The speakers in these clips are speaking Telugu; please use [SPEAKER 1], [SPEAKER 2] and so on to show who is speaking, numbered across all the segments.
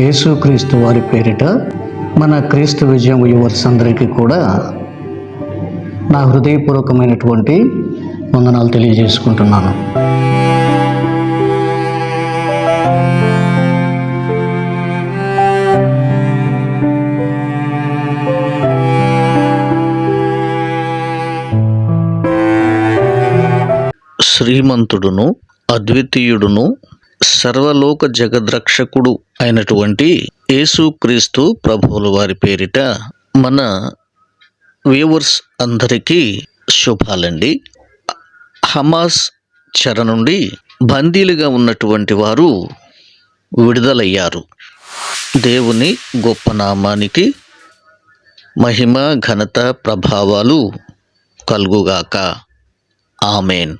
[SPEAKER 1] యేసుక్రీస్తు వారి పేరిట మన క్రీస్తు విజయం యువర్స్ అందరికీ కూడా నా హృదయపూర్వకమైనటువంటి వందనాలు తెలియజేసుకుంటున్నాను.
[SPEAKER 2] శ్రీమంతుడును అద్వితీయుడును సర్వలోక జగద్రక్షకుడు అయినటువంటి యేసుక్రీస్తు ప్రభువుల వారి పేరిట మన వ్యూవర్స్ అందరికీ శుభాలండి. హమాస్ చెర నుండి బందీలుగా ఉన్నటువంటి వారు విడుదలయ్యారు. దేవుని గొప్ప నామానికి మహిమ ఘనత ప్రభావాలు కలుగుగాక. ఆమెన్.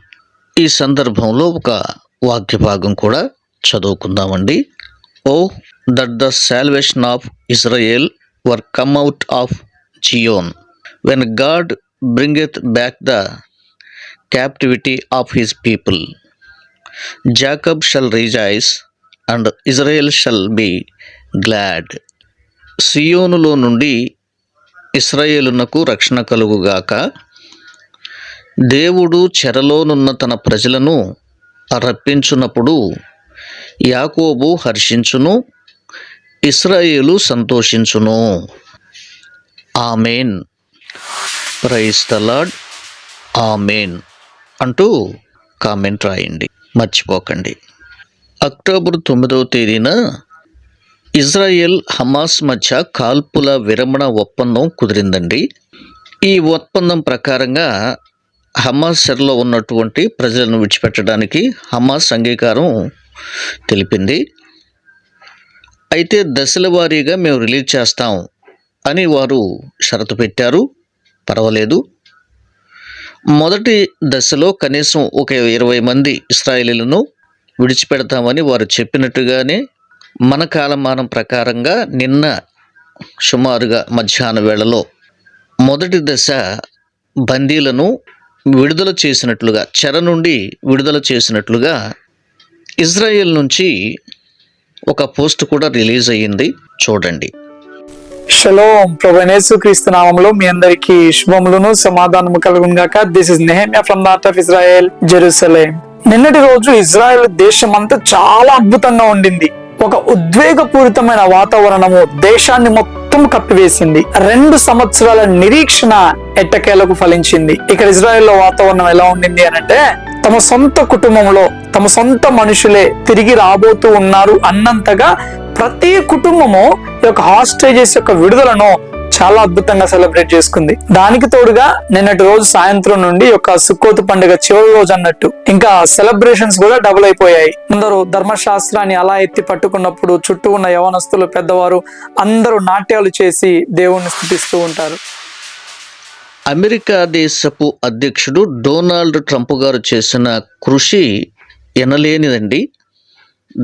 [SPEAKER 2] ఈ సందర్భంలో ఒక వాక్య భాగం కూడా చదువుకుందామండి. ఓ that the salvation of Israel were come out of Zion. When God bringeth back the captivity of his people Jacob shall rejoice and Israel shall be glad. సియోనులో నుండి ఇస్రాయేలునకు రక్షణ కలుగుగాక దేవుడు చెరలోనున్న తన ప్రజలను రప్పించున్నప్పుడు యాకోబు హర్షించును ఇస్రాయేలు సంతోషించును. Amen. Praise the Lord amen. అంటూ కామెంట్ రాయండి. మర్చిపోకండి. అక్టోబర్ తొమ్మిదవ తేదీన ఇజ్రాయెల్ హమాస్ మధ్య కాల్పుల విరమణ ఒప్పందం కుదిరిందండి. ఈ ఒప్పందం ప్రకారంగా హమాస్ సెరలో ఉన్నటువంటి ప్రజలను విడిచిపెట్టడానికి హమాస్ అంగీకారం తెలిపింది. అయితే దశల వారీగా మేము రిలీజ్ చేస్తాం అని వారు షరతు పెట్టారు. పర్వాలేదు. మొదటి దశలో కనీసం ఒక ఇరవై మంది ఇస్రాయేలీలను విడిచిపెడతామని వారు చెప్పినట్టుగానే మన కాలమానం ప్రకారంగా నిన్న సుమారుగా మధ్యాహ్న వేళలో మొదటి దశ బందీలను విడుదల చేసినట్లుగా చెర నుండి విడుదల చేసినట్లుగా ఇజ్రాయెల్ నుంచి ఒక పోస్ట్ కూడా రిలీజ్ అయ్యింది. చూడండి.
[SPEAKER 3] షలో. ప్రభనేసు క్రీస్తు నామంలో మీ అందరికి శుభములను సమాధానము కలుగునుగాక. This is Nehemiah from the heart of Israel Jerusalem నిన్నటి రోజు ఇజ్రాయెల్ దేశం అంతా చాలా అద్భుతంగా ఉండింది. ఒక ఉద్వేగపూరితమైన వాతావరణము దేశాన్ని మొత్తం కప్పివేసింది. రెండు సంవత్సరాల నిరీక్షణ ఎట్టకేలకు ఫలించింది. ఇక్కడ ఇజ్రాయెల్లో వాతావరణం ఎలా ఉండింది అని అంటే తమ సొంత కుటుంబంలో తమ సొంత మనుషులే తిరిగి రాబోతూ ఉన్నారు అన్నంతగా ప్రతి కుటుంబము ఈ యొక్క హాస్టేజెస్ యొక్క విడుదలను చాలా అద్భుతంగా సెలబ్రేట్ చేసుకుంది. దానికి తోడుగా నిన్నటి రోజు సాయంత్రం నుండి ఒక యొక్క సుక్కోతు పండుగ చివరి రోజు అన్నట్టు ఇంకా సెలబ్రేషన్స్ కూడా డబుల్ అయిపోయాయి. అందరూ ధర్మశాస్త్రాన్ని అలా ఎత్తి పట్టుకున్నప్పుడు చుట్టూ ఉన్న యవనస్తులు పెద్దవారు అందరూ నాట్యాలు చేసి దేవుణ్ణి స్థుతిస్తూ ఉంటారు.
[SPEAKER 2] అమెరికా దేశపు అధ్యక్షుడు డొనాల్డ్ ట్రంప్ గారు చేసిన కృషి ఎనలేనిదండి.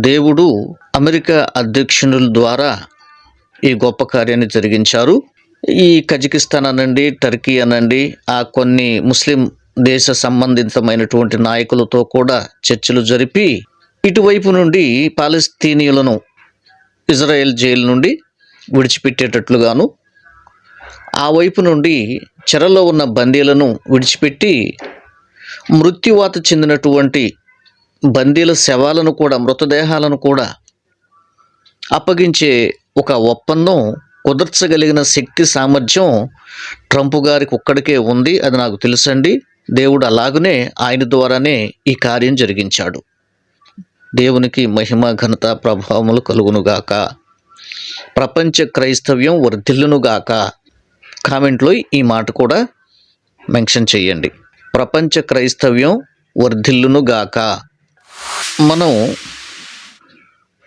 [SPEAKER 2] దేవుడు అమెరికా అధ్యక్షునుల ద్వారా ఈ గొప్ప కార్యాన్ని జరిగించారు. ఈ కజకిస్తాన్ అనండి టర్కీ అనండి ఆ కొన్ని ముస్లిం దేశ సంబంధితమైనటువంటి నాయకులతో కూడా చర్చలు జరిపి ఇటువైపు నుండి పాలస్తీనియులను ఇజ్రాయెల్ జైలు నుండి విడిచిపెట్టేటట్లుగాను ఆ వైపు నుండి చెరలో ఉన్న బందీలను విడిచిపెట్టి మృత్యువాత చెందినటువంటి బందీల శవాలను కూడా మృతదేహాలను కూడా అప్పగించే ఒక ఒప్పందం కుదర్చగలిగిన శక్తి సామర్థ్యం ట్రంప్ గారికి ఒక్కడికే ఉంది అది నాకు తెలుసండి. దేవుడు అలాగనే ఆయన ద్వారానే ఈ కార్యం జరిగించాడు. దేవునికి మహిమ ఘనత ప్రభావములు కలుగునుగాక. ప్రపంచ క్రైస్తవ్యం వర్ధిల్లునుగాక. కామెంట్లో ఈ మాట కూడా మెన్షన్ చేయండి. ప్రపంచ క్రైస్తవ్యం వర్ధిల్లునుగాక. మనం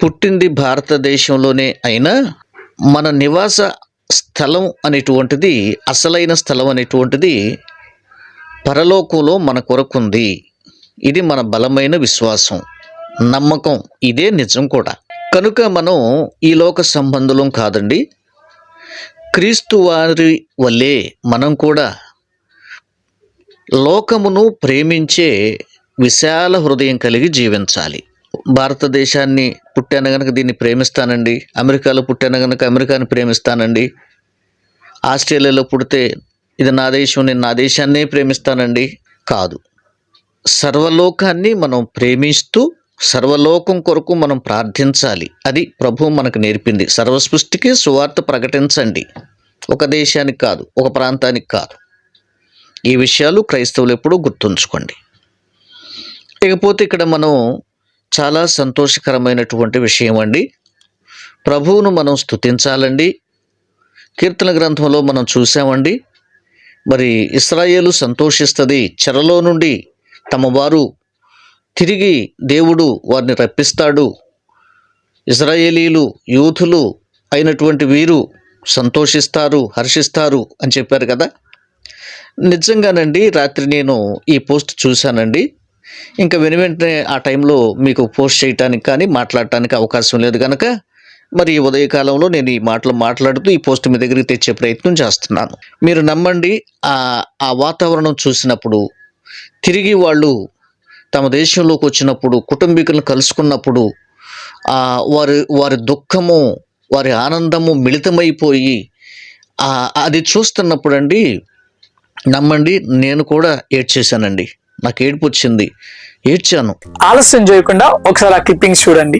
[SPEAKER 2] పుట్టింది భారతదేశంలోనే అయినా మన నివాస స్థలం అనేటువంటిది అసలైన స్థలం అనేటువంటిది పరలోకంలో మన కొరకుంది. ఇది మన బలమైన విశ్వాసం నమ్మకం. ఇదే నిజం కూడా. కనుక మనం ఈ లోక సంబంధులం కాదండి. క్రీస్తు వారి వల్లే మనం కూడా లోకమును ప్రేమించే విశాల హృదయం కలిగి జీవించాలి. భారతదేశాన్ని పుట్టాను గనక దీన్ని ప్రేమిస్తానండి. అమెరికాలో పుట్టాను గనక అమెరికాని ప్రేమిస్తానండి. ఆస్ట్రేలియాలో పుడితే ఇది నా దేశం నేను నా దేశాన్నే ప్రేమిస్తానండి. కాదు. సర్వలోకాన్ని మనం ప్రేమిస్తూ సర్వలోకం కొరకు మనం ప్రార్థించాలి. అది ప్రభువు మనకు నేర్పింది. సర్వసృష్టికి సువార్త ప్రకటించండి. ఒక దేశానికి కాదు ఒక ప్రాంతానికి కాదు. ఈ విషయాలు క్రైస్తవులు ఎప్పుడూ గుర్తుంచుకోండి. ఇకపోతే ఇక్కడ మనం చాలా సంతోషకరమైనటువంటి విషయం అండి. ప్రభువును మనం స్తుతించాలండి. కీర్తన గ్రంథంలో మనం చూసామండి మరి ఇస్రాయేలు సంతోషిస్తుంది చెరలో నుండి తమ వారు తిరిగి దేవుడు వారిని రప్పిస్తాడు. ఇజ్రాయేలీలు యూతులు అయినటువంటి వీరు సంతోషిస్తారు హర్షిస్తారు అని చెప్పారు కదా? నిజంగానండి రాత్రి నేను ఈ పోస్ట్ చూశానండి. ఇంకా వెను వెంటనే ఆ టైంలో మీకు పోస్ట్ చేయటానికి కానీ మాట్లాడటానికి అవకాశం లేదు కనుక మరి ఈ ఉదయకాలంలో నేను ఈ మాటలు మాట్లాడుతూ ఈ పోస్ట్ మీ దగ్గరికి తెచ్చే ప్రయత్నం చేస్తున్నాను. మీరు నమ్మండి ఆ వాతావరణం చూసినప్పుడు తిరిగి వాళ్ళు తమ దేశంలోకి వచ్చినప్పుడు కుటుంబీకులను కలుసుకున్నప్పుడు వారి వారి దుఃఖము వారి ఆనందము మిళితమైపోయి అది చూస్తున్నప్పుడు అండి నమ్మండి నేను కూడా ఏడ్చేశానండి. నాకు ఏడుపు వచ్చింది. ఏడ్చాను.
[SPEAKER 3] ఆలస్యం చేయకుండా ఒకసారి ఆ క్లిప్పింగ్స్ చూడండి.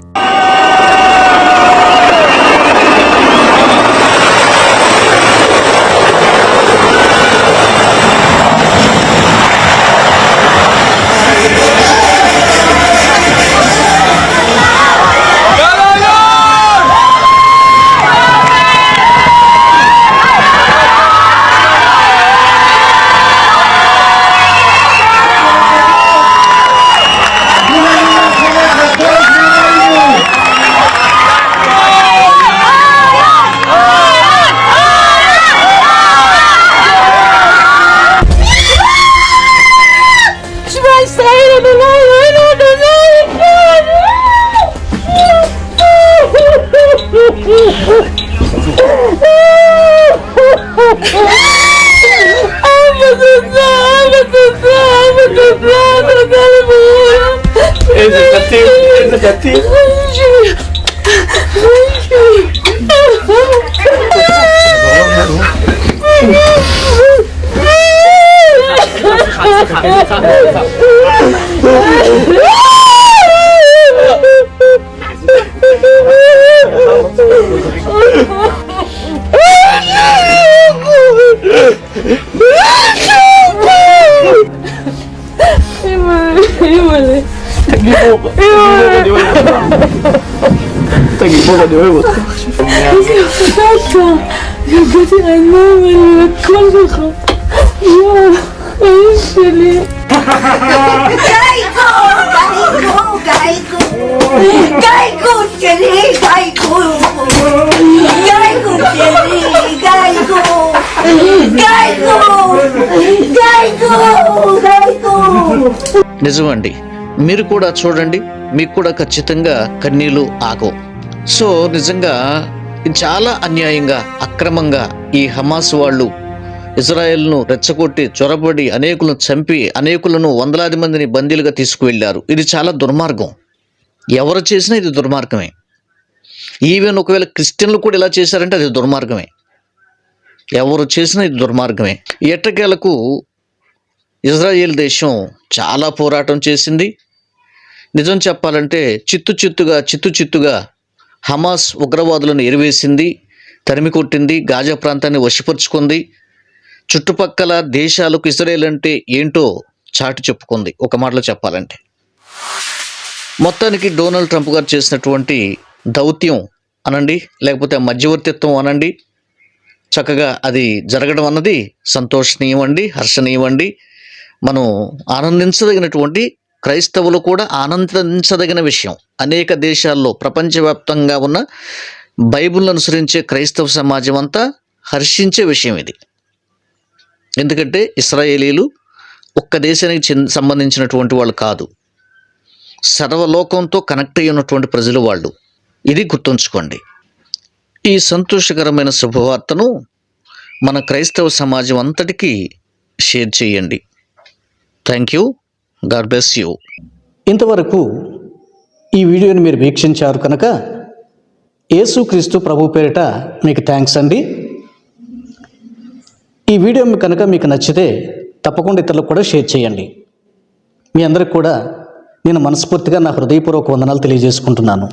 [SPEAKER 4] de.
[SPEAKER 5] Бога не виводить. Катя, любити аномалію кожного. Я, вирішили. Гайку, гайку, гайку.
[SPEAKER 2] నిజమండి మీరు కూడా చూడండి మీకు కూడా ఖచ్చితంగా కన్నీళ్ళు ఆగవు సో నిజంగా చాలా అన్యాయంగా అక్రమంగా ఈ హమాస్ వాళ్ళు ఇజ్రాయెల్ను రెచ్చగొట్టి చొరబడి అనేకులను చంపి అనేకులను వందలాది మందిని బందీలుగా తీసుకువెళ్ళారు. ఇది చాలా దుర్మార్గం. ఎవరు చేసినా ఇది దుర్మార్గమే. ఈవెన్ ఒకవేళ క్రిస్టియన్లు కూడా ఇలా చేశారంటే అది దుర్మార్గమే. ఎవరు చేసినా ఇది దుర్మార్గమే. ఎట్టకేలకు ఇజ్రాయేల్ దేశం చాలా పోరాటం చేసింది. నిజం చెప్పాలంటే చిత్తు చిత్తుగా చిత్తు చిత్తుగా హమాస్ ఉగ్రవాదులను ఎరివేసింది తరిమి కొట్టింది గాజా ప్రాంతాన్ని వశపరుచుకుంది. చుట్టుపక్కల దేశాలకు ఇజ్రాయేల్ అంటే ఏంటో చాటి చెప్పుకుంది. ఒక మాటలో చెప్పాలంటే మొత్తానికి డొనాల్డ్ ట్రంప్ గారు చేసినటువంటి దౌత్యం అనండి లేకపోతే మధ్యవర్తిత్వం అనండి చక్కగా అది జరగడం అన్నది సంతోషనీయమండి అండి మనం ఆనందించదగినటువంటి క్రైస్తవులు కూడా ఆనందించదగిన విషయం. అనేక దేశాల్లో ప్రపంచవ్యాప్తంగా ఉన్న బైబిల్ అనుసరించే క్రైస్తవ సమాజం అంతా హర్షించే విషయం ఇది. ఎందుకంటే ఇస్రాయేలీలు ఒక్క దేశానికి సంబంధించినటువంటి వాళ్ళు కాదు. సర్వలోకంతో కనెక్ట్ అయి ఉన్నటువంటి ప్రజలు వాళ్ళు. ఇది గుర్తుంచుకోండి. ఈ సంతోషకరమైన శుభవార్తను మన క్రైస్తవ సమాజం అంతటికీ షేర్ చేయండి. Thank you. God bless you
[SPEAKER 1] ఇంతవరకు
[SPEAKER 2] ఈ వీడియోని మీరు వీక్షించారు కనుక యేసుక్రీస్తు ప్రభు పేరిట మీకు థ్యాంక్స్ అండి. ఈ వీడియో కనుక మీకు నచ్చితే తప్పకుండా ఇతరులకు కూడా షేర్ చేయండి. మీ అందరికి కూడా నేను మనస్ఫూర్తిగా నా హృదయపూర్వక వందనాలు తెలియజేసుకుంటున్నాను.